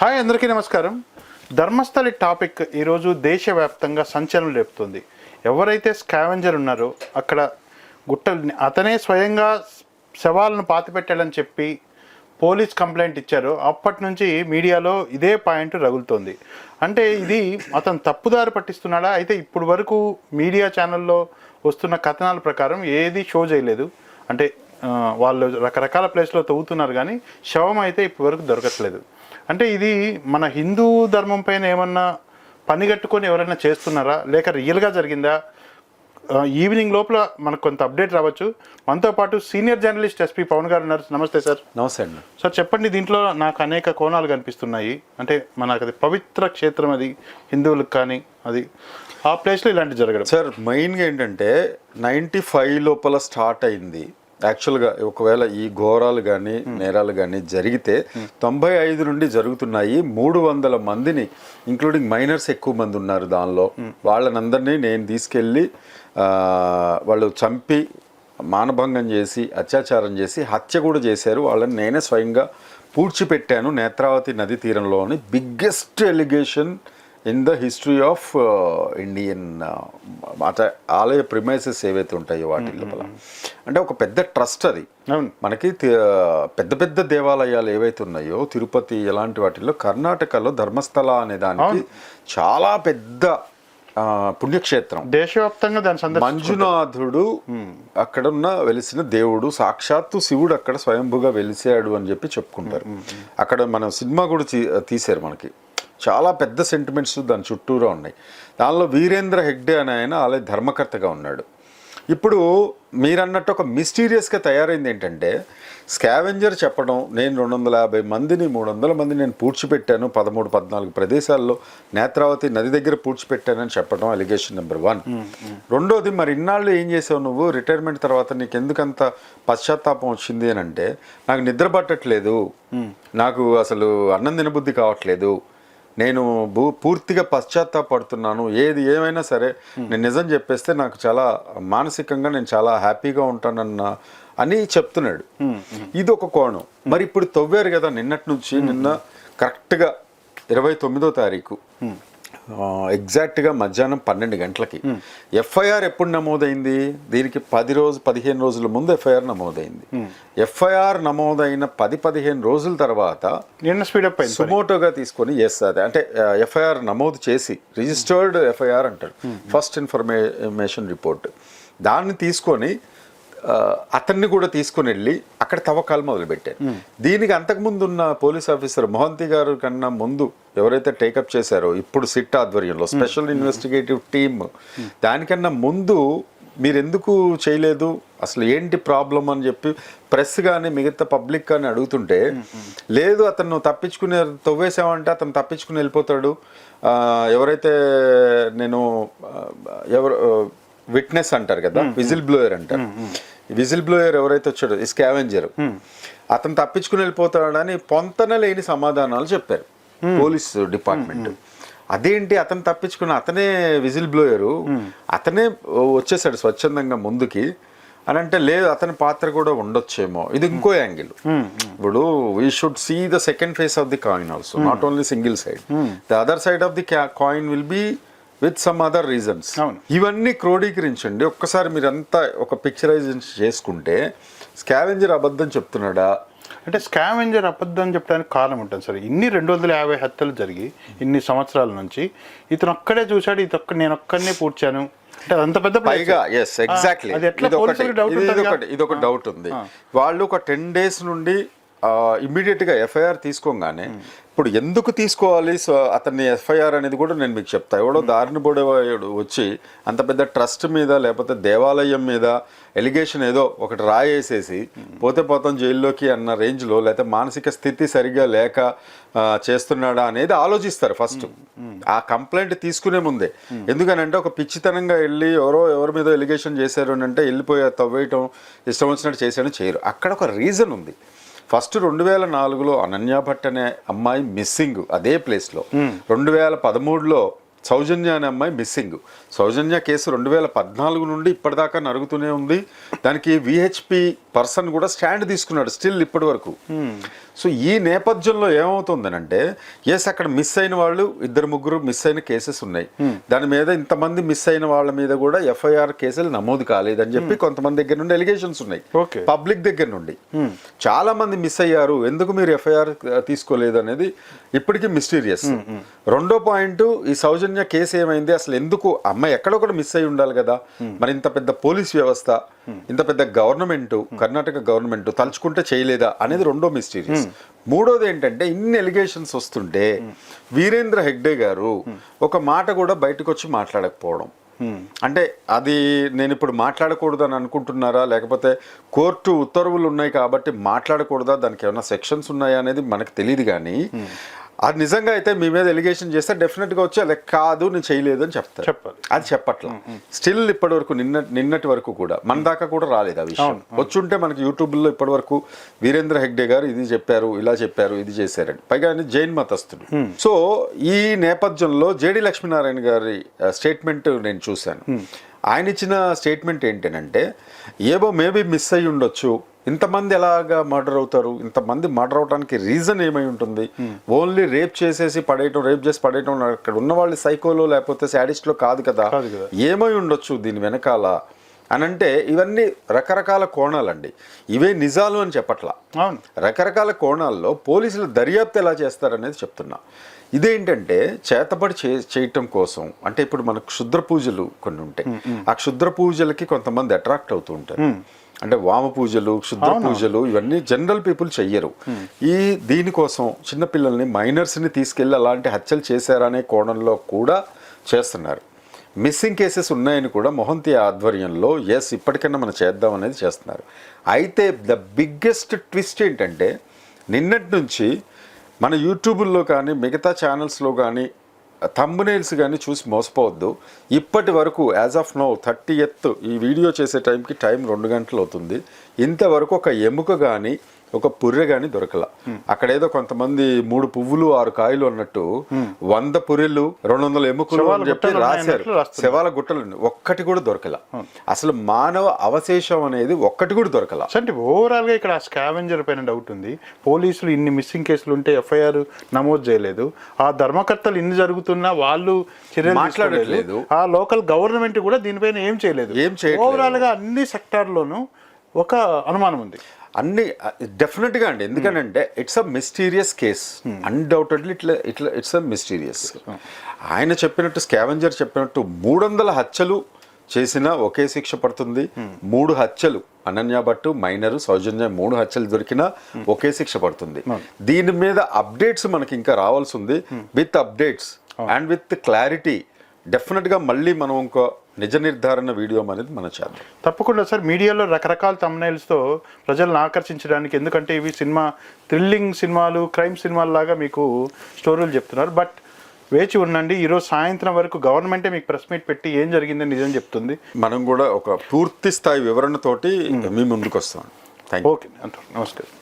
Hi అందరికీ నమస్కారం. Dharmasthali topic ఈరోజు దేశవ్యాప్తంగా సంచలనం రేపుతుంది. ఎవరైతే స్కావెంజర్ ఉన్నారో అక్కడ గుట్టలు అతనే స్వయంగా శవాలను పాతిపెట్టాలని చెప్పి పోలీస్ కంప్లైంట్ ఇచ్చారో అప్పటి నుంచి మీడియాలో ఇదే పాయింట్ రగులుతోంది. అంటే ఇది అతను తప్పుదారి పట్టిస్తున్నాడా? అయితే ఇప్పుడు వరకు మీడియా ఛానల్లో వస్తున్న కథనాల ప్రకారం ఏది షో చేయలేదు. అంటే వాళ్ళు రకరకాల ప్లేస్లో తవ్వుతున్నారు కానీ శవం అయితే ఇప్పటి వరకు దొరకట్లేదు. అంటే ఇది మన హిందూ ధర్మం పైన ఏమన్నా పని కట్టుకొని ఎవరైనా చేస్తున్నారా? లేక రియల్గా జరిగిందా? ఈవినింగ్ లోపల మనకు కొంత అప్డేట్ రావచ్చు. మనతో పాటు సీనియర్ జర్నలిస్ట్ ఎస్పీ పవన్ గారు ఉన్నారు. నమస్తే సార్. నమస్తే అండి. సార్ చెప్పండి దీంట్లో నాకు అనేక కోణాలు కనిపిస్తున్నాయి. అంటే మనకు అది పవిత్ర క్షేత్రం అది హిందువులకు కానీ అది. ఆ ప్లేస్లో ఇలాంటి జరగడం. సార్ మెయిన్గా ఏంటంటే నైంటీ ఫైవ్ లోపల స్టార్ట్ అయింది. యాక్చువల్గా ఒకవేళ ఈ ఘోరాలు కానీ నేరాలు కానీ జరిగితే తొంభై ఐదు నుండి జరుగుతున్నాయి. మూడు వందల మందిని ఇంక్లూడింగ్ మైనర్స్ ఎక్కువ మంది ఉన్నారు దానిలో. వాళ్ళనందరినీ నేను తీసుకెళ్ళి వాళ్ళు చంపి మానభంగం చేసి అత్యాచారం చేసి హత్య కూడా చేశారు. వాళ్ళని నేనే స్వయంగా పూడ్చిపెట్టాను నేత్రావతి నది తీరంలో అని biggest allegation in the history of Indian అట ఆలయ ప్రిమైసెస్ ఏవైతే ఉంటాయో వాటి లోపల. అంటే ఒక పెద్ద ట్రస్ట్ అది. మనకి పెద్ద పెద్ద దేవాలయాలు ఏవైతే ఉన్నాయో తిరుపతి ఇలాంటి వాటిల్లో కర్ణాటకలో ధర్మస్థల అనే దానికి చాలా పెద్ద పుణ్యక్షేత్రం. దేశవ్యాప్తంగా మంజునాథుడు అక్కడ ఉన్న వెలిసిన దేవుడు సాక్షాత్తు శివుడు అక్కడ స్వయంభుగా వెలిసాడు అని చెప్పి చెప్పుకుంటారు. అక్కడ మనం సినిమా కూడా తీ- తీశారు మనకి. చాలా పెద్ద సెంటిమెంట్స్ దాని చుట్టూరా ఉన్నాయి. దానిలో వీరేంద్ర హెగ్డే అనే ఆయన ఆలయ ధర్మకర్తగా ఉన్నాడు. ఇప్పుడు మీరన్నట్టు ఒక మిస్టీరియస్గా తయారైంది ఏంటంటే స్కావెంజర్ చెప్పడం నేను రెండు వందల యాభై మందిని మూడు వందల మందిని నేను పూడ్చిపెట్టాను పదమూడు పద్నాలుగు ప్రదేశాల్లో నేత్రావతి నది దగ్గర పూడ్చిపెట్టానని చెప్పడం అలిగేషన్ నెంబర్ వన్ రెండోది మరి ఇన్నాళ్ళు ఏం చేసావు నువ్వు? రిటైర్మెంట్ తర్వాత నీకు ఎందుకంత పశ్చాత్తాపం వచ్చింది అని అంటే నాకు నిద్ర పట్టట్లేదు. నాకు అసలు అన్నం తినబుద్ధి కావట్లేదు. నేను భూ పూర్తిగా పశ్చాత్తాపడుతున్నాను. ఏది ఏమైనా సరే నేను నిజం చెప్పేస్తే నాకు చాలా మానసికంగా నేను చాలా హ్యాపీగా ఉంటానన్న అని చెప్తున్నాడు. ఇది ఒక కోణం. మరి ఇప్పుడు తవ్వారు కదా నిన్నటి నుంచి నిన్న కరెక్ట్గా ఇరవై తొమ్మిదో తారీఖు. ఎగ్జాక్ట్గా మధ్యాహ్నం పన్నెండు గంటలకి. ఎఫ్ఐఆర్ ఎప్పుడు నమోదైంది? దీనికి పది రోజు పదిహేను రోజుల ముందు ఎఫ్ఐఆర్ నమోదైంది. ఎఫ్ఐఆర్ నమోదైన పది పదిహేను రోజుల తర్వాత నిన్న స్పీడప్. సుమోటోగా తీసుకొని ఎస్ అదే. అంటే ఎఫ్ఐఆర్ నమోదు చేసి రిజిస్టర్డ్ ఎఫ్ఐఆర్ అంటారు. ఫస్ట్ ఇన్ఫర్మేషన్ రిపోర్ట్ దాన్ని తీసుకొని అతన్ని కూడా తీసుకొని వెళ్ళి అక్కడ తవ్వకాలు మొదలుపెట్టారు. దీనికి అంతకుముందు ఉన్న పోలీస్ ఆఫీసర్ మోహంతి గారు కన్నా ముందు ఎవరైతే టేకప్ చేశారో ఇప్పుడు సిట్ ఆధ్వర్యంలో స్పెషల్ ఇన్వెస్టిగేటివ్ టీమ్ దానికన్నా ముందు మీరు ఎందుకు చేయలేదు? అసలు ఏంటి ప్రాబ్లం అని చెప్పి ప్రెస్ కానీ మిగతా పబ్లిక్ కానీ అడుగుతుంటే లేదు అతను తప్పించుకునే తవ్వేసామంటే అతను తప్పించుకుని వెళ్ళిపోతాడు. ఎవరైతే నేను ఎవరు విట్నెస్ అంటారు కదా విజిల్ బ్లోయర్ అంటారు. విజిల్ బ్లోయర్ ఎవరైతే వచ్చాడో ఈ స్కావెంజర్ అతను తప్పించుకుని వెళ్ళిపోతాడని పొంతన లేని సమాధానాలు చెప్పారు పోలీస్ డిపార్ట్మెంట్. అదేంటి అతను తప్పించుకున్న అతనే విజిల్ బ్లోయరు అతనే వచ్చేసాడు స్వచ్ఛందంగా ముందుకి అని అంటే లేదు అతని పాత్ర కూడా ఉండొచ్చేమో. ఇది ఇంకో యాంగిల్. ఇప్పుడు we should see the second face of the coin also not only single side the other side of the coin will be with some other reasons. ఇవన్నీ క్రోడీకరించండి. ఒక్కసారి మీరంతా ఒక పిక్చరైజేషన్ చేసుకుంటే స్కావెంజర్ అబద్ధం చెప్తున్నాడా? అంటే స్కావెంజర్ అబద్ధం చెప్పడానికి కారణం ఉంటుంది సార్. ఇన్ని రెండు వందల యాభై హత్యలు జరిగి ఇన్ని సంవత్సరాల నుంచి ఇతను ఒక్కడే చూశాడు ఇది ఒక్క నేను ఒక్కడనే పూడ్చాను. అంటే అంత పెద్ద. పైగా ఎస్ ఎగ్జాక్ట్లీ ఒకటి ఇది ఒక డౌట్ ఉంది. వాళ్ళు ఒక టెన్ డేస్ నుండి ఇమ్మీడియట్గా ఎఫ్ఐఆర్ తీసుకోగానే ఇప్పుడు ఎందుకు తీసుకోవాలి? సో అతన్ని ఎఫ్ఐఆర్ అనేది కూడా నేను మీకు చెప్తా. ఎవడో దారిని పడేవాడు వచ్చి అంత పెద్ద ట్రస్ట్ మీద లేకపోతే దేవాలయం మీద ఎలిగేషన్ ఏదో ఒకటి రాయేసేసి పోతే పోతాం జైల్లోకి అన్న రేంజ్లో లేకపోతే మానసిక స్థితి సరిగా లేక చేస్తున్నాడా అనేది ఆలోచిస్తారు ఫస్ట్. ఆ కంప్లైంట్ తీసుకునే ముందే. ఎందుకనంటే ఒక పిచ్చితనంగా వెళ్ళి ఎవరో ఎవరి మీద ఎలిగేషన్ చేశారు అని అంటే వెళ్ళిపోయి తవ్వేయటం ఇష్టం వచ్చినట్టు చేశాడని చేయరు. అక్కడ ఒక రీజన్ ఉంది. ఫస్ట్ రెండు వేల నాలుగులో అనన్య భట్ అనే అమ్మాయి మిస్సింగ్ అదే ప్లేస్లో. రెండు వేల పదమూడులో సౌజన్య అనే అమ్మాయి మిస్సింగ్. సౌజన్య కేసు రెండు వేల పద్నాలుగు నుండి ఇప్పటిదాకా నరుగుతూనే ఉంది. దానికి విహెచ్పి పర్సన్ కూడా స్టాండ్ తీసుకున్నాడు స్టిల్ ఇప్పటి వరకు సో ఈ నేపథ్యంలో ఏమవుతుందనంటే ఎస్ అక్కడ మిస్ అయిన వాళ్ళు ఇద్దరు ముగ్గురు మిస్ అయిన కేసెస్ ఉన్నాయి. దాని మీద ఇంతమంది మిస్ అయిన వాళ్ళ మీద కూడా ఎఫ్ఐఆర్ కేసులు నమోదు కాలేదని చెప్పి కొంతమంది దగ్గర నుండి ఎలిగేషన్స్ ఉన్నాయి. పబ్లిక్ దగ్గర నుండి. చాలా మంది మిస్ అయ్యారు. ఎందుకు మీరు ఎఫ్ఐఆర్ తీసుకోలేదు అనేది ఇప్పటికీ మిస్టీరియస్ రెండో పాయింట్ ఈ సౌజన్య కేసు ఏమైంది? అసలు ఎందుకు అమ్మాయి ఎక్కడొక్కడ మిస్ అయి ఉండాలి కదా? మరి ఇంత పెద్ద పోలీస్ వ్యవస్థ ఇంత పెద్ద గవర్నమెంట్ కర్ణాటక గవర్నమెంట్ తలుచుకుంటే చేయలేదా? అనేది రెండో మిస్టీరియస్ మూడోది ఏంటంటే ఇన్ని ఎలిగేషన్స్ వస్తుంటే వీరేంద్ర హెగ్డే గారు ఒక మాట కూడా బయటకు వచ్చి మాట్లాడకపోవడం. అంటే అది నేను ఇప్పుడు మాట్లాడకూడదు అని అనుకుంటున్నారా? లేకపోతే కోర్టు ఉత్తర్వులు ఉన్నాయి కాబట్టి మాట్లాడకూడదా? దానికి ఏమైనా సెక్షన్స్ ఉన్నాయా అనేది మనకు తెలియదు కానీ అది నిజంగా అయితే మీ మీద ఎలిగేషన్ చేస్తే డెఫినెట్గా వచ్చి అది కాదు నేను చేయలేదు అని చెప్తారు. చెప్పాలి. అది చెప్పట్లా. స్టిల్ ఇప్పటి వరకు నిన్న నిన్నటి వరకు కూడా మన దాకా కూడా రాలేదు ఆ విషయం. వచ్చుంటే మనకి యూట్యూబ్లో ఇప్పటి వరకు వీరేంద్ర హెగ్డే గారు ఇది చెప్పారు ఇలా చెప్పారు ఇది చేశారని. పైగా ఆయన జైన్ మతస్థుడు. సో ఈ నేపథ్యంలో జేడి లక్ష్మీనారాయణ గారి స్టేట్మెంట్ నేను చూశాను. ఆయన ఇచ్చిన స్టేట్మెంట్ ఏంటంటే ఏవో మేబీ మిస్ అయ్యి ఉండొచ్చు ఇంతమంది ఎలాగా మర్డర్ అవుతారు? ఇంతమంది మర్డర్ అవడానికి రీజన్ ఏమై ఉంటుంది? ఓన్లీ రేప్ చేసేసి పడేయటం రేప్ చేసి పడేయటం అక్కడ ఉన్న వాళ్ళు సైకోలో లేకపోతే శాడిస్ట్లో కాదు కదా. ఏమై ఉండొచ్చు దీని వెనకాల? అని అంటే ఇవన్నీ రకరకాల కోణాలండి. ఇవే నిజాలు అని చెప్పట్లా. రకరకాల కోణాల్లో పోలీసులు దర్యాప్తు ఎలా చేస్తారనేది చెప్తున్నా. ఇదేంటంటే చేతబడి చే చేయటం కోసం అంటే ఇప్పుడు మనకు క్షుద్ర పూజలు కొన్ని ఉంటాయి. ఆ క్షుద్ర పూజలకి కొంతమంది అట్రాక్ట్ అవుతూ ఉంటారు. అంటే వామ పూజలు క్షుద్ర పూజలు ఇవన్నీ జనరల్ పీపుల్ చెయ్యరు. ఈ దీనికోసం చిన్నపిల్లల్ని మైనర్స్ని తీసుకెళ్ళి అలాంటి హత్యలు చేశారనే కోణంలో కూడా చేస్తున్నారు. మిస్సింగ్ కేసెస్ ఉన్నాయని కూడా మొహంతి ఆధ్వర్యంలో ఎస్ ఇప్పటికైనా మనం చేద్దాం అనేది చేస్తున్నారు. అయితే ద బిగ్గెస్ట్ ట్విస్ట్ ఏంటంటే నిన్నటి నుంచి మన యూట్యూబ్లో కానీ మిగతా ఛానల్స్లో కానీ థంబ్నైల్స్ కానీ చూసి మోసపోవద్దు. ఇప్పటి వరకు యాజ్ ఆఫ్ నో థర్టీ ఎత్ ఈ వీడియో చేసే టైంకి టైం రెండు గంటలు అవుతుంది. ఇంతవరకు ఒక ఎముక కానీ ఒక పుర్రె కానీ దొరకల అక్కడ ఏదో కొంతమంది మూడు పువ్వులు ఆరు కాయలు అన్నట్టు వంద పుర్రెలు రెండు వందల ఎముకలు అని చెప్పి రాశారు. శవాల గుట్టలు. ఒక్కటి కూడా దొరకల అసలు మానవ అవశేషం అనేది ఒక్కటి కూడా దొరకల అంటే ఓవరాల్గా ఇక్కడ ఆ స్కావెంజర్ పైన డౌట్ ఉంది పోలీసులు ఇన్ని మిస్సింగ్ కేసులు ఉంటే ఎఫ్ఐఆర్ నమోదు చేయలేదు ఆ ధర్మకర్తలు ఇన్ని జరుగుతున్నా వాళ్ళు చర్యలు మాట్లాడట్లేదు. తీసుకోలేదు. ఆ లోకల్ గవర్నమెంట్ కూడా దీనిపైన ఏం చేయలేదు ఏం చేయట్లేదు. ఓవరాల్గా అన్ని సెక్టార్లోనూ ఒక అనుమానం ఉంది. అన్ని డెఫినెట్గా అండి. ఎందుకనంటే it's a mysterious case undoubtedly ఇట్లా ఇట్లా ఇట్స్ అ మిస్టీరియస్ ఆయన చెప్పినట్టు స్కావెంజర్ చెప్పినట్టు మూడు వందల హత్యలు చేసిన ఒకే శిక్ష పడుతుంది. మూడు హత్యలు అనన్య భట్టు మైనర్ సౌజన్య మూడు హత్యలు దొరికినా ఒకే శిక్ష పడుతుంది. దీని మీద అప్డేట్స్ మనకి ఇంకా రావాల్సి ఉంది with updates and with clarity డెఫినెట్గా మళ్ళీ మనం ఇంకో నిజ నిర్ధారణ వీడియో అనేది మనం చేద్దాం తప్పకుండా సార్ మీడియాలో రకరకాల తమ్నైల్స్తో ప్రజలను ఆకర్షించడానికి ఎందుకంటే ఇవి సినిమా థ్రిల్లింగ్ సినిమాలు క్రైమ్ సినిమాలు లాగా మీకు స్టోరీలు చెప్తున్నారు. బట్ వేచి ఉండండి ఈరోజు సాయంత్రం వరకు గవర్నమెంటే మీకు ప్రెస్ మీట్ పెట్టి ఏం జరిగిందని నిజం చెప్తుంది. మనం కూడా ఒక పూర్తి స్థాయి వివరణతోటి మీ ముందుకు వస్తాం. ఓకే అంటారు నమస్కారం.